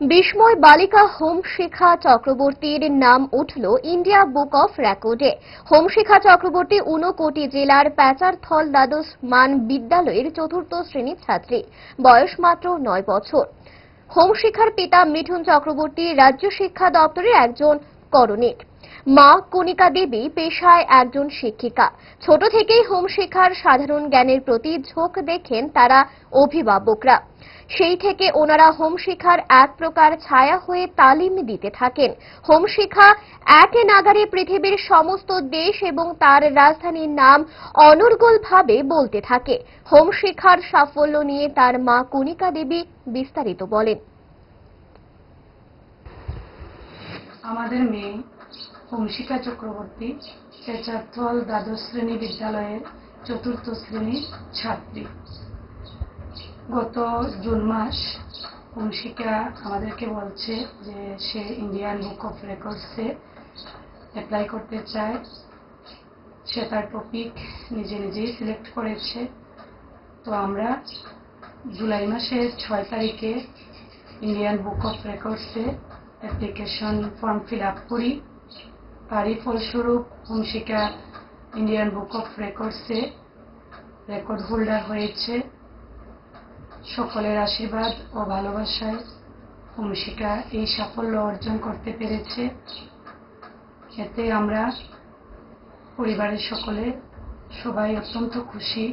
বিস্ময় বালিকা হোমশিখা চক্রবর্তীর নাম উঠল ইন্ডিয়া বুক অফ রেকর্ডে। হোমশিখা চক্রবর্তী উনকোটি জেলার প্যাচারথল দ্বাদশ মান বিদ্যালয়ের চতুর্থ শ্রেণির ছাত্রী। বয়স মাত্র নয় বছর। হোমশিখার পিতা মিঠুন চক্রবর্তী রাজ্য শিক্ষা দপ্তরের একজন করণিক। মা কণিকা দেবী পেশায় একজন শিক্ষিকা। ছোট থেকেই হোম শিক্ষার সাধারণ জ্ঞানের প্রতি ঝোঁক দেখেন তারা অভিভাবকরা। সেই থেকে ওনারা হোম শিক্ষার এক প্রকার ছায়া হয়ে তালিম দিতে থাকেন। হোম শিক্ষা এক নাগারে পৃথিবীর সমস্ত দেশ এবং তার রাজধানীর নাম অনর্গলভাবে বলতে থাকে। হোম শিক্ষার সাফল্য নিয়ে তার মা কণিকা দেবী বিস্তারিত বলেন। আমাদের মেয়ে অংশিকা চক্রবর্তী চেচারথল দ্বাদশ শ্রেণি বিদ্যালয়ের চতুর্থ শ্রেণির ছাত্রী। গত জুন মাস অংশিকা আমাদেরকে বলছে যে সে ইন্ডিয়ান বুক অফ রেকর্ডসে অ্যাপ্লাই করতে চায়। সে তার টপিক নিজে নিজেই সিলেক্ট করেছে। তো আমরা জুলাই মাসের ছয় তারিখে ইন্ডিয়ান বুক অফ রেকর্ডসে অ্যাপ্লিকেশন ফর্ম ফিল আপ করি। তারই ফলস্বরূপ অংশিকা ইন্ডিয়ান বুক অফ রেকর্ডসে রেকর্ড হোল্ডার হয়েছে। সকলের আশীর্বাদ ও ভালোবাসায় অংশিকা এই সাফল্য অর্জন করতে পেরেছে। এতে আমরা পরিবারের সকলে সবাই অত্যন্ত খুশি।